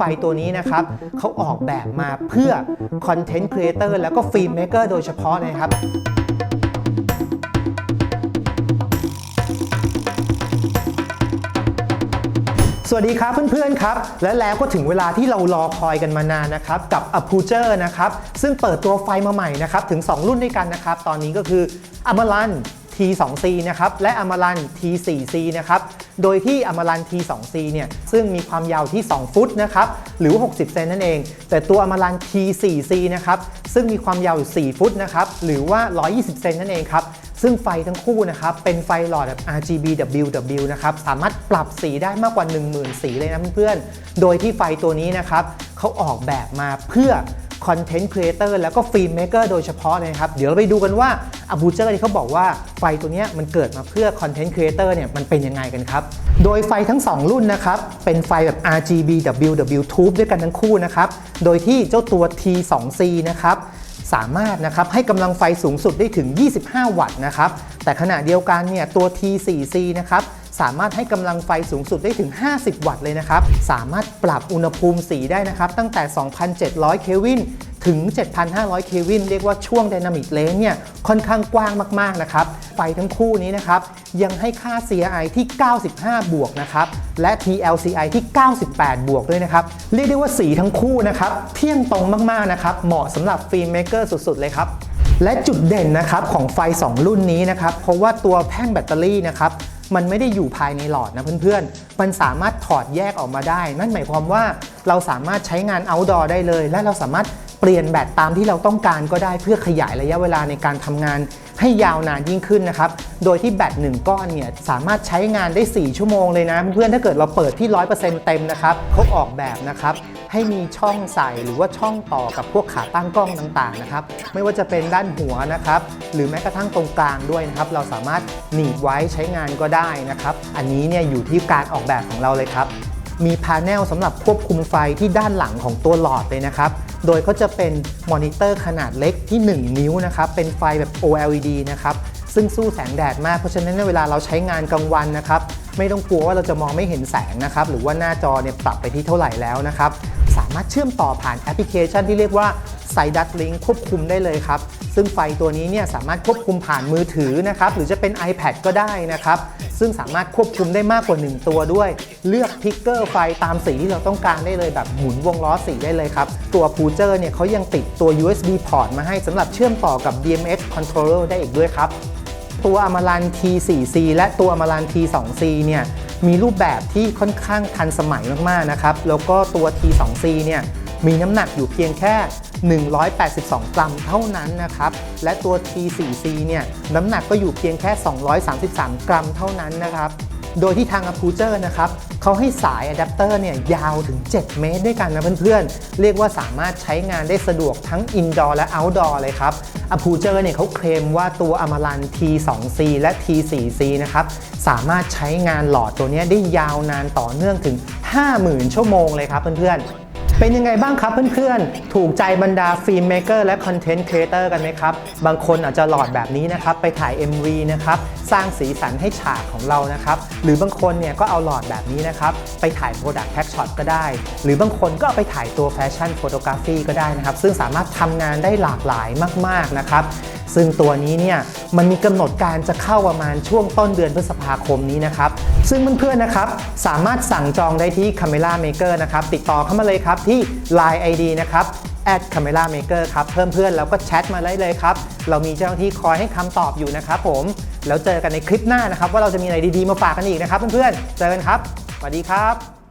ไฟตัวนี้นะครับเขาออกแบบมาเพื่อคอนเทนต์ครีเอเตอร์แล้วก็ฟิล์มเมกเกอร์โดยเฉพาะเลยครับ สวัสดีครับเพื่อนๆครับ และแล้วก็ถึงเวลาที่เรารอคอยกันมานานนะครับ กับ a p u j e r นะครับ ซึ่งเปิดตัวไฟมาใหม่นะครับ ถึง 2 รุ่นด้วยกันนะครับ ตอนนี้ก็คือ Amaran T2C นะครับและ Amaran T4C นะครับโดยที่ Amaran T2C เนี่ยซึ่งมีความยาวที่ 2 ฟุตนะครับหรือ 60 เซนนั่นเอง แต่ตัว Amaran T4C นะครับซึ่งมีความยาวอยู่ 4 ฟุตนะครับหรือว่า 120 เซนนั่นเองครับซึ่งไฟทั้งคู่นะครับเป็นไฟหลอดแบบ RGB WW นะครับสามารถปรับสีได้มากกว่า 10,000 สีเลยนะเพื่อนๆ โดยที่ไฟตัวนี้นะครับเขาออกแบบมาเพื่อ คอนเทนต์ครีเอเตอร์แล้วก็ฟิล์มเมเกอร์โดยเฉพาะเลยนะครับ เดี๋ยวเราไปดูกันว่าอ b ูเจอร์ที่เขาบอกว่าไฟตัวนี้มันเกิดมาเพื่อคอนเทนต์ครีเอเตอร์เนี่ยมันเป็นยังไงกันครับ โดยไฟทั้ง 2 รุ่นนะครับ เป็นไฟแบบ RGB WW Tube ด้วยกันทั้งคู่นะครับ โดยที่เจ้าตัว T2C นะครับสามารถนะครับให้กำลังไฟสูงสุดได้ถึง 25 วัตต์นะครับ แต่ขณะเดียวกันเนี่ยตัว T4C นะครับ สามารถให้กำลังไฟสูงสุดได้ถึง 50 วัตต์เลยนะครับ สามารถปรับอุณหภูมิสีได้นะครับ ตั้งแต่ 2,700 เคลวินถึง 7,500 เคลวิน เรียกว่าช่วง Dynamic Range เนี่ยค่อนข้างกว้างมากๆนะครับ ไฟทั้งคู่นี้นะครับ ยังให้ค่า CI ที่ 95 บวกนะครับ และ TLCI ที่ 98 บวกด้วยนะครับ เรียกได้ว่าสีทั้งคู่นะครับ เที่ยงตรงมากๆนะครับ เหมาะสำหรับฟิล์มเมเกอร์สุดๆ เลยครับ และจุดเด่นนะครับของไฟ 2 รุ่นนี้นะครับ เพราะว่าตัวแท่งแบตเตอรี่นะครับ มันไม่ได้อยู่ภายในหลอดนะเพื่อนๆ มันสามารถถอดแยกออกมาได้ นั่นหมายความว่าเราสามารถใช้งาน outdoor ได้เลย และเราสามารถ เปลี่ยนแบตตามที่เราต้องการก็ได้เพื่อขยายระยะเวลาในการทำงานให้ยาวนานยิ่งขึ้นนะครับ โดยที่แบต1ก้อนเนี่ยสามารถใช้งานได้ 4 ชั่วโมงเลยนะ เพื่อนๆ ถ้าเกิดเราเปิดที่ 100%เต็มนะครับเขาออกแบบนะครับให้มีช่องใส่หรือว่าช่องต่อกับพวกขาตั้งกล้องต่างๆนะครับ ไม่ว่าจะเป็นด้านหัวนะครับ หรือแม้กระทั่งตรงกลางด้วยนะครับ เราสามารถหนีบไว้ใช้งานก็ได้นะครับ อันนี้เนี่ยอยู่ที่การออกแบบของเราเลยครับ มีพาเนลสำหรับควบคุมไฟที่ด้านหลังของตัวหลอดเลยนะครับ โดยเขาจะเป็นมอนิเตอร์ขนาดเล็กที่ 1 นิ้วนะครับ เป็นไฟแบบ OLED นะครับ ซึ่งสู้แสงแดดมาก เพราะฉะนั้นในเวลาเราใช้งานกลางวันนะครับ ไม่ต้องกลัวว่าเราจะมองไม่เห็นแสงนะครับ หรือว่าหน้าจอเนี่ยปรับไปที่เท่าไหร่แล้วนะครับ สามารถเชื่อมต่อผ่านแอปพลิเคชันที่เรียกว่า s i d u t Link ควบคุมได้เลยครับ ซึ่งไฟตัวนี้เนี่ยสามารถควบคุมผ่านมือถือนะครับ หรือจะเป็น iPad ก็ได้นะครับ ซึ่งสามารถควบคุมได้มากกว่า 1 ตัวด้วย เลือกพิกเกอร์ไฟตามสีที่เราต้องการได้เลยแบบหมุนวงล้อสีได้เลยครับ ตัวพูเจอร์เนี่ยเขายังติดตัว USB port มาให้สำหรับเชื่อมต่อกับ DMX controller ได้อีกด้วยครับตัว Amaran T4C และตัว Amaran T2C เนี่ยมีรูปแบบที่ค่อนข้างทันสมัยมากๆนะครับ แล้วก็ตัว T2C เนี่ยมีน้ำหนักอยู่เพียงแค่ 182 กรัมเท่านั้นนะครับ และตัว T4C เนี่ยน้ำหนักก็อยู่เพียงแค่ 233 กรัมเท่านั้นนะครับ โดยที่ทาง a p u j e r นะครับเขาให้สายอะแดปเตอร์เนี่ยยาวถึง 7 เมตรด้วยกันนะเพื่อนๆ เรียกว่าสามารถใช้งานได้สะดวกทั้ง indoor และ outdoor เลยครับ a p u j e r เนี่ยเขาเคลมว่าตัว Amaran T2C และ T4C นะครับสามารถใช้งานหลอดตัวนี้ได้ยาวนานต่อเนื่องถึง 50,000 ชั่วโมงเลยครับเพื่อนๆ เป็นยังไงบ้างครับเพื่อนๆ ถูกใจบรรดาฟิล์มเมเกอร์และคอนเทนต์ครีเอเตอร์กันไหมครับ บางคนอาจจะหลอดแบบนี้นะครับ ไปถ่าย MV นะครับ สร้างสีสันให้ฉากของเรานะครับ หรือบางคนเนี่ยก็เอาหลอดแบบนี้นะครับ ไปถ่ายโปรดักต์แท็กช็อตก็ได้ หรือบางคนก็เอาไปถ่ายตัวแฟชั่นโฟโตกราฟีก็ได้นะครับ ซึ่งสามารถทำงานได้หลากหลายมากๆนะครับ ซึ่งตัวนี้เนี่ยมันมีกำหนดการจะเข้าประมาณช่วงต้นเดือนพฤษภาคมนี้นะครับ ซึ่งเพื่อนๆนะครับสามารถสั่งจองได้ที่ Camera Maker นะครับติดต่อเข้ามาเลยครับที่ Line ID นะครับ at camera maker ครับเพิ่มเพื่อนแล้วก็แชทมาได้เลยครับ เรามีเจ้าหน้าที่คอยให้คำตอบอยู่นะครับผม แล้วเจอกันในคลิปหน้านะครับ ว่าเราจะมีอะไรดีๆมาฝากกันอีกนะครับเพื่อนๆ เจอกันครับ สวัสดีครับ